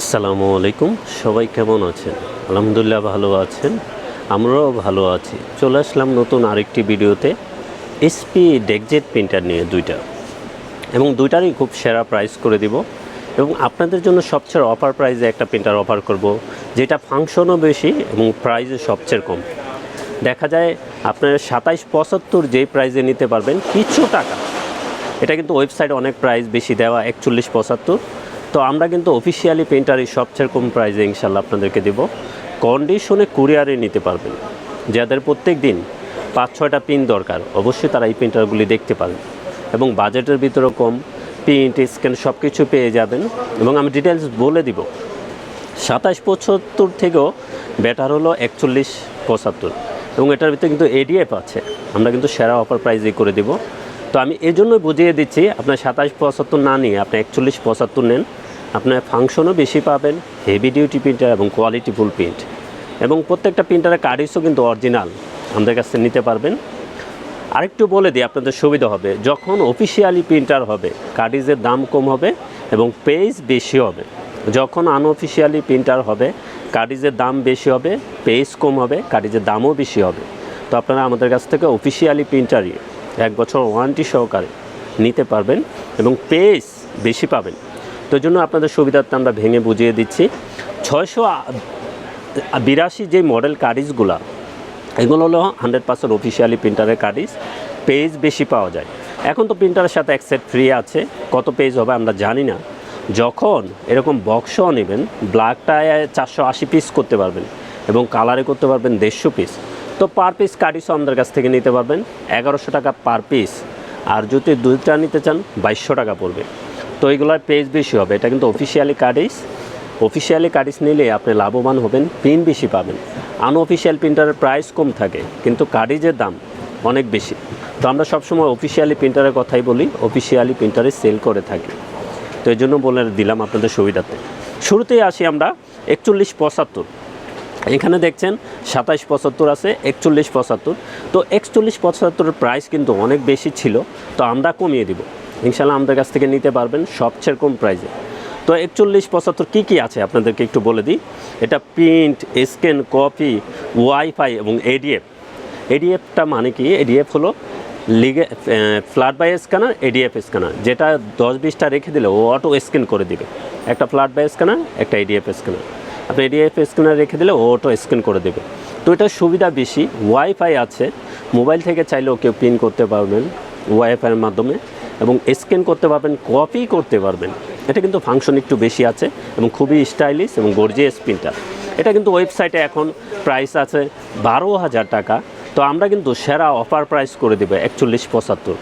আসসালামু আলাইকুম। সবাই কেমন আছেন? আলহামদুলিল্লাহ ভালো আছেন। আমরাও ভালো আছি। চলে আসলাম নতুন আরেকটি ভিডিওতে। এসপি ডেকজেট প্রিন্টার নিয়ে দুইটা। এবং দুইটারই খুব সেরা প্রাইস করে দিব। এবং আপনাদের জন্য সবচেয়ে অফার প্রাইসে একটা প্রিন্টার অফার করব, যেটা ফাংশনও বেশি এবং প্রাইসও সবচেয়ে কম। দেখা যায় আপনারা সাতাইশ পঁচাত্তর যেই প্রাইসে নিতে পারবেন, কিছু টাকা। এটা কিন্তু ওয়েবসাইটে অনেক প্রাইস বেশি দেওয়া, একচল্লিশ পঁচাত্তর। তো আমরা কিন্তু অফিসিয়ালি প্রিন্টারই সবচেয়ে কম প্রাইসে ইনশাল্লাহ আপনাদেরকে দেব। কন্ডিশনে কুরিয়ারে নিতে পারবেন। যাদের প্রত্যেক দিন পাঁচ, ছয়টা পিন দরকার, অবশ্যই তারা এই প্রিন্টারগুলি দেখতে পারেন। এবং বাজেটের ভিতরেও কম প্রিন্ট স্ক্যান সব কিছু পেয়ে যাবেন। এবং আমি ডিটেলস বলে দিব, সাতাশ পঁচাত্তর থেকেও বেটার হলো একচল্লিশ পঁচাত্তর। এবং এটার ভিতরে কিন্তু এডিএফ আছে। আমরা কিন্তু সেরা অফার প্রাইজে করে দিব। তো আমি এই জন্য বুঝিয়ে দিচ্ছি, আপনার সাতাশ পঁচাত্তর না নিয়ে আপনি একচল্লিশ পঁচাত্তর নেন। আপনার ফাংশনও বেশি পাবেন হেভি ডিউটি প্রিন্টার এবং কোয়ালিটি ফুল প্রিন্ট এবং প্রত্যেকটা প্রিন্টারের কার্ডিসও কিন্তু অরিজিনাল আমাদের কাছ নিতে পারবেন। আরেকটু বলে দিই, আপনাদের সুবিধা হবে, যখন অফিসিয়ালি প্রিন্টার হবে কার্ডিজের দাম কম হবে এবং পেজ বেশি হবে। যখন আনঅফিসিয়ালি প্রিন্টার হবে কার্ডিজের দাম বেশি হবে পেজ কম হবে কার্ডিজের দামও বেশি হবে। তো আপনারা আমাদের কাছ থেকে অফিসিয়ালি প্রিন্টারই এক বছর ওয়ারেন্টি সহকারে নিতে পারবেন এবং পেজ বেশি পাবেন। তো জন্য আপনাদের সুবিধার্থে আমরা ভেঙে বুঝিয়ে দিচ্ছি। ছয়শো বিরাশি যে মডেল কার্ডিজগুলা এগুলো হলো হান্ড্রেড পার্সেন্ট অফিসিয়ালি প্রিন্টারের কারিজ পেজ বেশি পাওয়া যায়। এখন তো প্রিন্টারের সাথে এক সেট ফ্রি আছে, কত পেজ হবে আমরা জানি না। যখন এরকম বক্সও নেবেন ব্ল্যাকটায় চারশো আশি পিস করতে পারবেন এবং কালারে করতে পারবেন দেড়শো পিস তো পার পিস কার্ডিসও আমাদের কাছ থেকে নিতে পারবেন। এগারোশো টাকা পার পিস আর যদি দুইটা নিতে চান, বাইশশো টাকা পড়বে। তো এইগুলোর পেজ বেশি হবে। এটা কিন্তু অফিসিয়ালি কার্ডিস অফিসিয়ালি কার্ডিস নিলে আপনি লাভবান হবেন প্রিন্ট বেশি পাবেন। আনঅফিসিয়াল প্রিন্টারের প্রাইস কম থাকে, কিন্তু কার্ডিজের দাম অনেক বেশি। তো আমরা সবসময় অফিসিয়ালি প্রিন্টারের কথাই বলি অফিসিয়ালি প্রিন্টারে সেল করে থাকি। তো এই জন্য বলে দিলাম আপনাদের সুবিধাতে। শুরুতেই আসি আমরা একচল্লিশ পঁচাত্তর। এখানে দেখছেন সাতাইশ পঁচাত্তর আছে, একচল্লিশ পঁচাত্তর। তো একচল্লিশ পঁচাত্তরের প্রাইস কিন্তু অনেক বেশি ছিল, তো আমরা কমিয়ে দিব। ইনশাল্লাহ আমাদের কাছ থেকে নিতে পারবেন সবচেয়ে কম প্রাইসে তো একচল্লিশ পঁচাত্তর কী কী আছে আপনাদেরকে একটু বলে দিই? এটা প্রিন্ট স্ক্যান কপি ওয়াইফাই এবং এডিএফ এডিএফটা মানে কি? এডিএফ হলো লিগে flatbed scanner ADF scanner যেটা দশ বিশটা রেখে দিলে ও অটো স্ক্যান করে দিবে। একটা ফ্ল্যাট বাই স্ক্যানার একটা এডিএফ স্ক্যানার আপনি এডিএফ স্ক্যানার রেখে দিলে ও অটো স্ক্যান করে দেবে। তো এটার সুবিধা বেশি। ওয়াইফাই আছে। মোবাইল থেকে চাইলেও কেউ পিন করতে পারবেন ওয়াইফাইয়ের মাধ্যমে। এবং স্ক্যান করতে পারবেন কপি করতে পারবেন। এটা কিন্তু ফাংশন একটু বেশি আছে এবং খুবই স্টাইলিশ এবং গর্জিয়াস প্রিন্টার এটা কিন্তু ওয়েবসাইটে এখন প্রাইস আছে বারো হাজার টাকা। তো আমরা কিন্তু সেরা অফার প্রাইস করে দেবো একচল্লিশ পঁচাত্তর।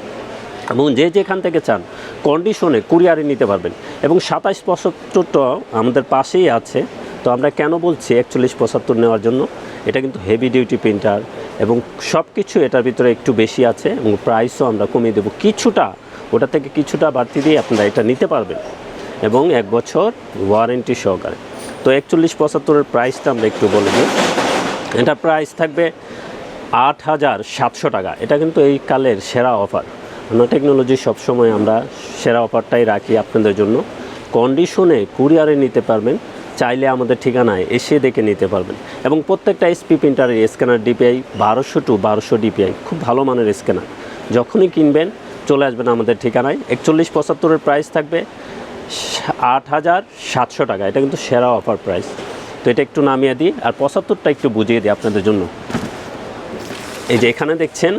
এবং যে যেখান থেকে চান কন্ডিশনে কুরিয়ারে নিতে পারবেন। এবং সাতাশ পঁচাত্তরটা আমাদের পাশেই আছে। তো আমরা কেন বলছি একচল্লিশ পঁচাত্তর নেওয়ার জন্য? এটা কিন্তু হেভি ডিউটি প্রিন্টার এবং সব কিছু এটার ভিতরে একটু বেশি আছে এবং প্রাইসও আমরা কমিয়ে দেবো। কিছুটা, ওটা থেকে কিছুটা বাড়তি দিয়ে আপনারা এটা নিতে পারবেন এবং এক বছর ওয়ারেন্টি সহকারে। তো একচল্লিশ পঁচাত্তরের প্রাইসটা আমরা একটু বলে দিই। এটা প্রাইস থাকবে আট হাজার সাতশো টাকা। এটা কিন্তু এই কালের সেরা অফার আমরা টেকনোলজি সবসময় আমরা সেরা অফারটাই রাখি আপনাদের জন্য। কন্ডিশনে কুরিয়ারে নিতে পারবেন। চাইলে আমাদের ঠিকানায় এসে দেখে নিতে পারবেন। এবং প্রত্যেকটা এসপি প্রিন্টারের স্ক্যানার ডিপিআই বারোশো টু বারোশো ডিপিআই খুব ভালো মানের স্ক্যানার যখনই কিনবেন, চলে আসবেন আমাদের ঠিকানায়। একচল্লিশ পঁচাত্তরের প্রাইস থাকবে আট হাজার সাতশো টাকা। এটা কিন্তু সেরা অফার প্রাইস তো এটা একটু নামিয়ে দিই, আর পঁচাত্তরটা একটু বুঝিয়ে দিই আপনাদের জন্য। এই যে এখানে দেখছেন,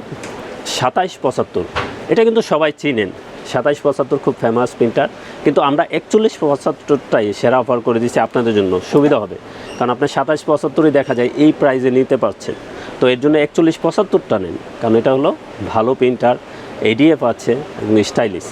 সাতাইশ পঁচাত্তর। এটা কিন্তু সবাই চিনেন। সাতাইশ পঁচাত্তর খুব ফেমাস প্রিন্টার কিন্তু আমরা একচল্লিশ পঁচাত্তরটাই সেরা অফার করে দিচ্ছি আপনাদের জন্য। সুবিধা হবে। কারণ আপনার সাতাশ পঁচাত্তরই দেখা যায় এই প্রাইজে নিতে পারছেন। তো এর জন্য একচল্লিশ পঁচাত্তরটা নেন। কারণ এটা হলো ভালো প্রিন্টার এডিএফ আছে এবং স্টাইলিশ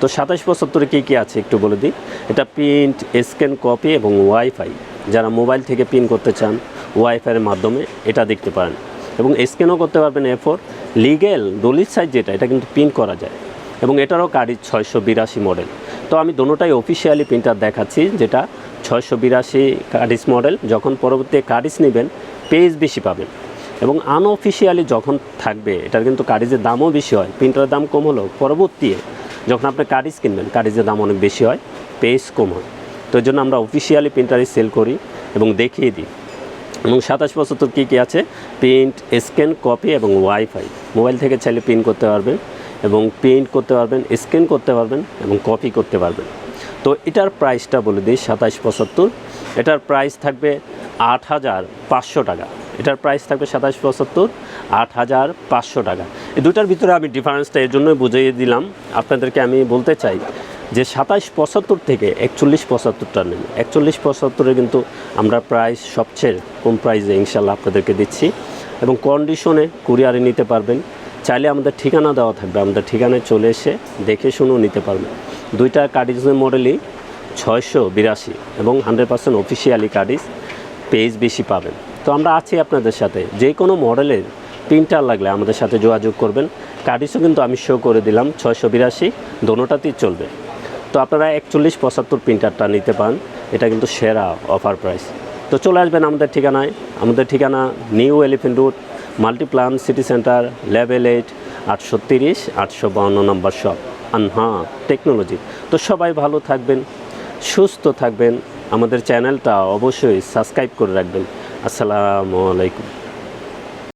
তো সাতাশ পঁচাত্তরে কী কী আছে একটু বলে দিই? এটা প্রিন্ট স্ক্যান কপি এবং ওয়াইফাই যারা মোবাইল থেকে পিন করতে চান ওয়াইফাইয়ের মাধ্যমে এটা দেখতে পারেন। এবং স্ক্যানও করতে পারবেন এরপর লিগেল দলিত সাইজ যেটা, এটা কিন্তু প্রিন্ট করা যায়। এবং এটারও কার্ডিজ ছয়শো বিরাশি মডেল তো আমি দোনোটাই অফিসিয়ালি প্রিন্টার দেখাচ্ছি, যেটা ছয়শো বিরাশি কার্ডিস মডেল যখন পরবর্তী কার্ডিস নেবেন পেজ বেশি পাবেন। এবং আনঅফিসিয়ালি যখন থাকবে, এটার কিন্তু কার্ডিজের দামও বেশি হয় প্রিন্টারের দাম কম হলেও পরবর্তী যখন আপনি কার্ডিজ কিনবেন কার্ডিজের দাম অনেক বেশি হয় পেজ কম হয়। তো ওই জন্য আমরা অফিসিয়ালি প্রিন্টারই সেল করি এবং দেখিয়ে দিই। এবং সাতাশ বছর পঁচাত্তর কী কী আছে? প্রিন্ট স্ক্যান কপি এবং ওয়াইফাই মোবাইল থেকে চাইলে প্রিন্ট করতে পারবেন। এবং পেইন্ট করতে পারবেন, স্ক্যান করতে পারবেন এবং কপি করতে পারবেন। তো এটার প্রাইসটা বলে দিই সাতাশ পঁচাত্তর। এটার প্রাইস থাকবে আট হাজার পাঁচশো টাকা। এটার প্রাইস থাকবে সাতাশ পঁচাত্তর, আট হাজার পাঁচশো টাকা। এই দুটার ভিতরে আমি ডিফারেন্সটা এর জন্যই বুঝিয়ে দিলাম। আপনাদেরকে আমি বলতে চাই যে সাতাশ পঁচাত্তর থেকে একচল্লিশ পঁচাত্তরটা নেন। একচল্লিশ পঁচাত্তরে কিন্তু আমরা প্রাইস সবচেয়ে কম প্রাইসে ইনশাল্লাহ আপনাদেরকে দিচ্ছি। এবং কন্ডিশনে কুরিয়ারে নিতে পারবেন। চাইলে আমাদের ঠিকানা দেওয়া থাকবে। আমাদের ঠিকানায় চলে এসে দেখে শুনেও নিতে পারবেন দুইটা কার্ডিজের মডেলই ছয়শো বিরাশি এবং hundred percent officially cartridge page বেশি পাবেন। তো আমরা আছি আপনাদের সাথে। যে কোনো মডেলের প্রিন্টার লাগলে আমাদের সাথে যোগাযোগ করবেন। কার্ডিসও কিন্তু আমি শো করে দিলাম, ছয়শো বিরাশি, দোনোটাতেই চলবে। তো আপনারা একচল্লিশ পঁচাত্তর প্রিন্টারটা নিতে পান এটা কিন্তু সেরা অফার প্রাইস তো চলে আসবেন আমাদের ঠিকানায়। আমাদের ঠিকানা New Elephant Road Multiplan City Centre, level eight, আটশো তিরিশ, আটশো বাউন্ন নম্বর শপ। আনহা, টেকনোলজি। তো সবাই ভালো থাকবেন, সুস্থ থাকবেন। আমাদের চ্যানেলটা অবশ্যই সাবস্ক্রাইব করে রাখবেন। আসসালামু আলাইকুম।